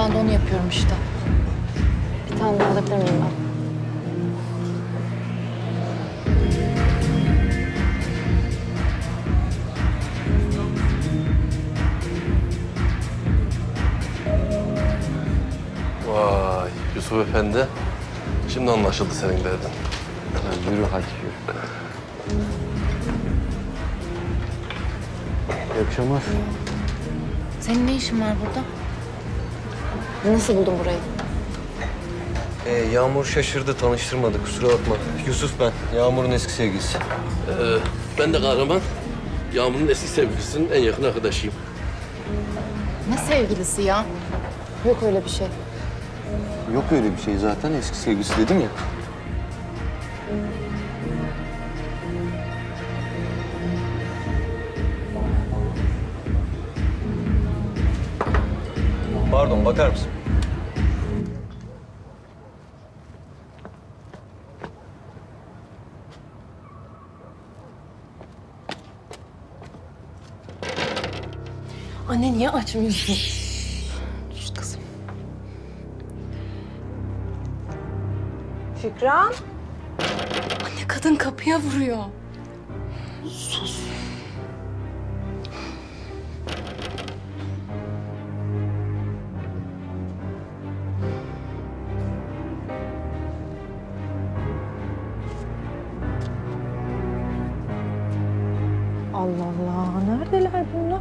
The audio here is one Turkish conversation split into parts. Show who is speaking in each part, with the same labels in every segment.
Speaker 1: Ben de onu yapıyorum işte.
Speaker 2: Bir tane daha alabilir miyim ben?
Speaker 3: Vay Yusuf Efendi. Şimdi anlaşıldı senin derdin.
Speaker 4: yürü hadi yürü. İyi akşamlar.
Speaker 1: Senin ne işin var burada?
Speaker 2: Nasıl buldun burayı?
Speaker 4: Ee, Yağmur şaşırdı, tanıştırmadı. Kusura bakma. Yusuf ben, Yağmur'un eski sevgilisi.
Speaker 3: Ee, ben de kahraman. Yağmur'un eski sevgilisinin en yakın arkadaşıyım.
Speaker 1: Ne sevgilisi ya?
Speaker 2: Yok öyle bir şey.
Speaker 4: Yok öyle bir şey zaten. Eski sevgilisi dedim ya. Pardon, bakar mısın?
Speaker 2: Anne niye açmıyorsun?
Speaker 1: Şşt kızım.
Speaker 5: Şükran.
Speaker 2: Anne kadın kapıya vuruyor.
Speaker 5: Allah Allah. Neredeler bunlar?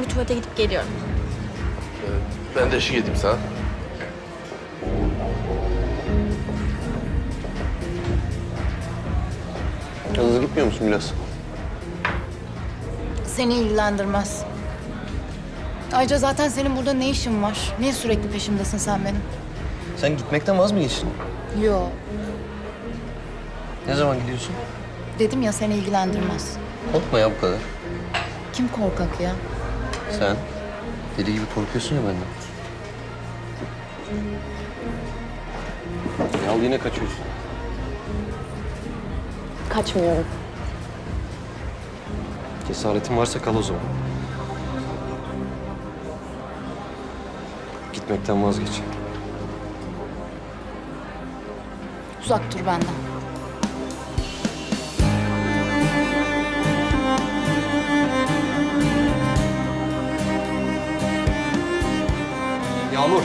Speaker 2: Ben bir tuvalete gidip geliyorum.
Speaker 3: Ee, ben de eşlik edeyim sana.
Speaker 4: Yalnız gitmiyor musun biraz?
Speaker 1: Seni ilgilendirmez. Ayrıca zaten senin burada ne işin var? Niye sürekli peşimdesin sen benim?
Speaker 4: Sen gitmekten vaz mı geçtin?
Speaker 1: Yo.
Speaker 4: Ne zaman gidiyorsun?
Speaker 1: Dedim ya seni ilgilendirmez.
Speaker 4: Korkma ya bu kadar.
Speaker 1: Kim korkak ya?
Speaker 4: Sen deli gibi korkuyorsun ya benden. Ya al yine kaçıyorsun.
Speaker 2: Kaçmıyorum.
Speaker 4: Cesaretin varsa kal o zaman. Gitmekten vazgeç.
Speaker 1: Uzak dur benden.
Speaker 4: Yağmur.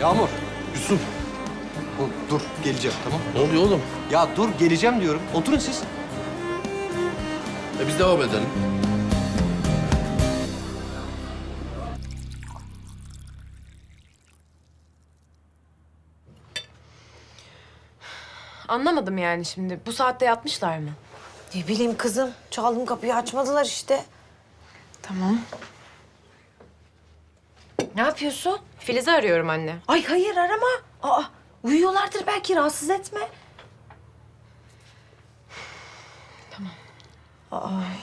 Speaker 4: Yağmur. Yusuf. dur geleceğim tamam.
Speaker 3: Ne oluyor oğlum?
Speaker 4: Ya dur geleceğim diyorum. Oturun siz.
Speaker 3: E biz devam edelim.
Speaker 6: Anlamadım yani şimdi. Bu saatte yatmışlar mı?
Speaker 5: Ne bileyim kızım. Çaldım kapıyı açmadılar işte.
Speaker 6: Tamam.
Speaker 5: Ne yapıyorsun?
Speaker 6: Filiz'i arıyorum anne.
Speaker 5: Ay hayır arama. Aa uyuyorlardır belki rahatsız etme. Tamam. Ay.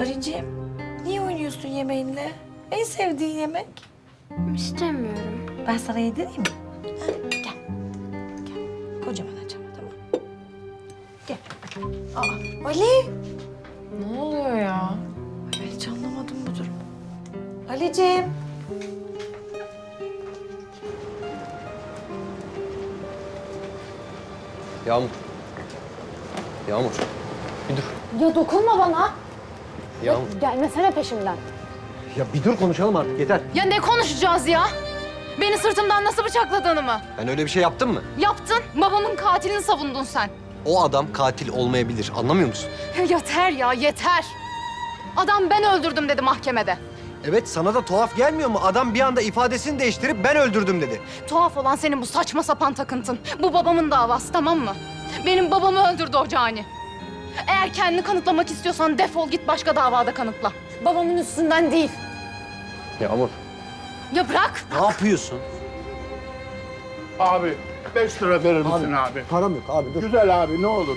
Speaker 5: Arıcığım niye oynuyorsun yemeğinle? En sevdiğin yemek.
Speaker 2: İstemiyorum.
Speaker 5: Ben sana yedireyim mi? Ha, gel. Gel. Kocaman açama tamam. Gel. Aa, Ali.
Speaker 6: Ne oluyor ya?
Speaker 5: Ali'ciğim.
Speaker 4: Yağmur. Yağmur. Bir dur.
Speaker 2: Ya dokunma bana.
Speaker 4: Yağmur.
Speaker 2: Gelmesene peşimden.
Speaker 4: Ya bir dur konuşalım artık yeter.
Speaker 1: Ya ne konuşacağız ya? Beni sırtımdan nasıl bıçakladığını mı?
Speaker 4: Ben öyle bir şey yaptım mı?
Speaker 1: Yaptın. Babamın katilini savundun sen.
Speaker 4: O adam katil olmayabilir. Anlamıyor musun?
Speaker 1: Ya yeter ya yeter. Adam ben öldürdüm dedi mahkemede.
Speaker 4: Evet sana da tuhaf gelmiyor mu? Adam bir anda ifadesini değiştirip ben öldürdüm dedi.
Speaker 1: Tuhaf olan senin bu saçma sapan takıntın. Bu babamın davası tamam mı? Benim babamı öldürdü o cani. Eğer kendini kanıtlamak istiyorsan defol git başka davada kanıtla. Babamın üstünden değil.
Speaker 4: Yağmur.
Speaker 1: Ya bırak.
Speaker 4: Ne yapıyorsun?
Speaker 7: Abi 5 lira verir misin abi?
Speaker 8: Param yok abi dur.
Speaker 7: Güzel abi ne olur.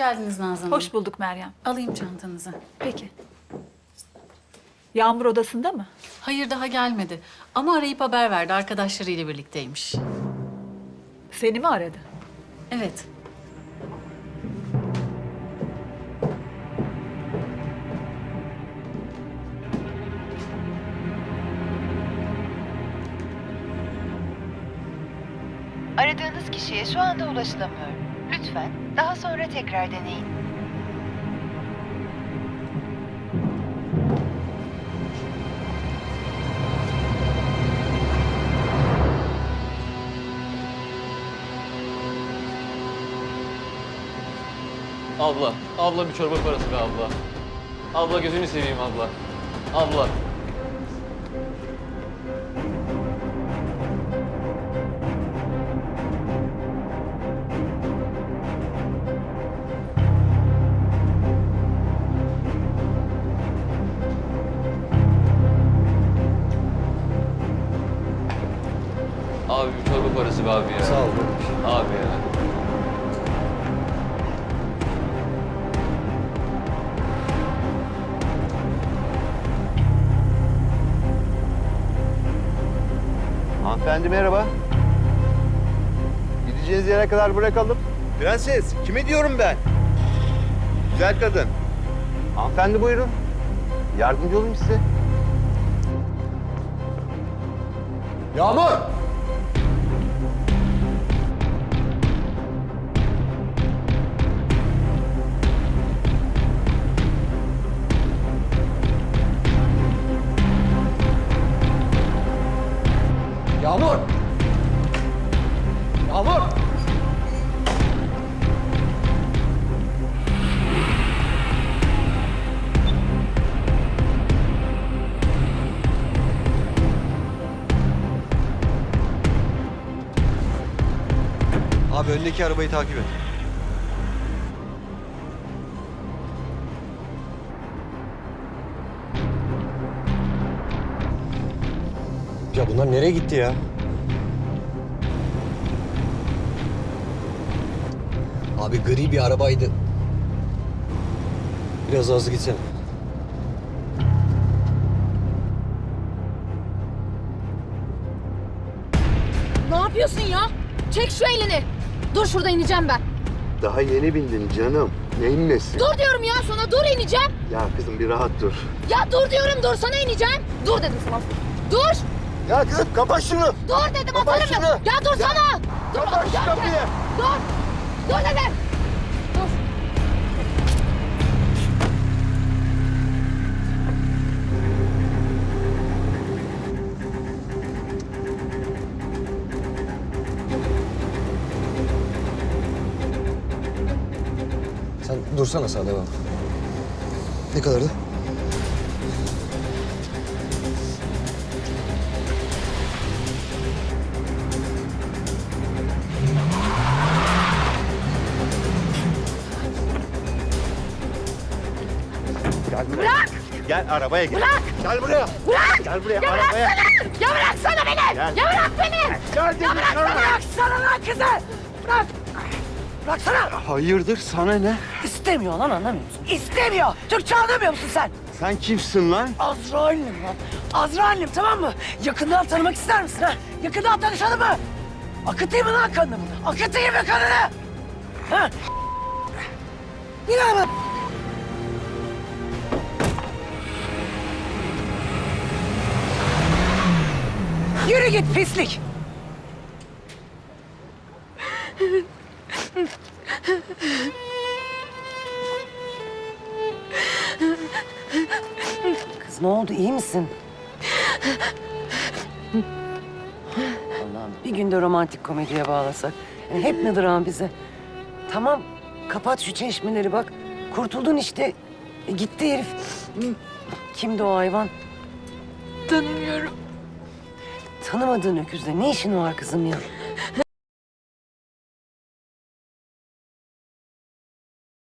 Speaker 9: Geldiniz Nazan Hanım.
Speaker 10: Hoş bulduk Meryem.
Speaker 9: Alayım çantanızı.
Speaker 10: Peki. Yağmur odasında mı?
Speaker 9: Hayır daha gelmedi. Ama arayıp haber verdi. Arkadaşlarıyla birlikteymiş.
Speaker 10: Seni mi aradı?
Speaker 9: Evet.
Speaker 11: Aradığınız kişiye şu anda ulaşılamıyor. Lütfen daha sonra tekrar deneyin.
Speaker 4: Abla, abla bir çorba parası be abla. Abla gözünü seveyim abla. Abla. Be abi ya.
Speaker 8: Sağ ol.
Speaker 4: Abi ya.
Speaker 8: Hanımefendi merhaba. Gideceğiniz yere kadar bırakalım. Prenses, kime diyorum ben? Güzel kadın. Hanımefendi buyurun. Yardımcı olayım size. Yağmur!
Speaker 4: Abi öndeki arabayı takip et.
Speaker 8: Ya bunlar nereye gitti ya? Abi gri bir arabaydı. Biraz hızlı gitsene.
Speaker 1: Ne yapıyorsun ya? Çek şu elini. Dur şurada ineceğim ben.
Speaker 8: Daha yeni bindin canım. Neyin nesi?
Speaker 1: Dur diyorum ya sana dur ineceğim.
Speaker 8: Ya kızım bir rahat dur.
Speaker 1: Ya dur diyorum dur sana ineceğim. Dur dedim sana. Dur.
Speaker 8: Ya kızım kapat şunu.
Speaker 1: Dur dedim
Speaker 8: Kapat
Speaker 1: atarım.
Speaker 8: şunu.
Speaker 1: Ya dur sana. Dur
Speaker 8: Kapat şu kapıyı.
Speaker 1: Dur. Dur dedim.
Speaker 8: Dursana sağda bak. Ne kadardı? Gel buraya. Gel arabaya gel. Bırak. Gel buraya.
Speaker 1: Bırak.
Speaker 8: Gel buraya
Speaker 1: Ya
Speaker 8: arabaya.
Speaker 1: bıraksana. Ya bıraksana beni.
Speaker 8: Gel.
Speaker 1: Ya bırak beni.
Speaker 8: Gel dedim
Speaker 1: Ya bıraksana.
Speaker 8: sana.
Speaker 12: Bıraksana lan kızı! Bırak! Bıraksana!
Speaker 8: Hayırdır sana ne?
Speaker 12: İstemiyor lan anlamıyor musun? İstemiyor! Türkçe anlamıyor musun sen?
Speaker 8: Sen kimsin lan?
Speaker 12: Azrail'im lan. Azrail'im tamam mı? Yakından tanımak ister misin ha? Yakından tanışalım mı? Akıtayım mı lan kanını? Akıtayım mı kanını? Ha? Yine mi? Yürü git pislik. Kız ne oldu iyi misin? Allah'ım bir günde romantik komediye bağlasak. Yani hep ne dram bize. Tamam kapat şu çeşmeleri bak. Kurtuldun işte. E, gitti herif. Kimdi o hayvan?
Speaker 6: Tanımıyorum.
Speaker 12: Tanımadığın öküzle ne işin var kızım ya?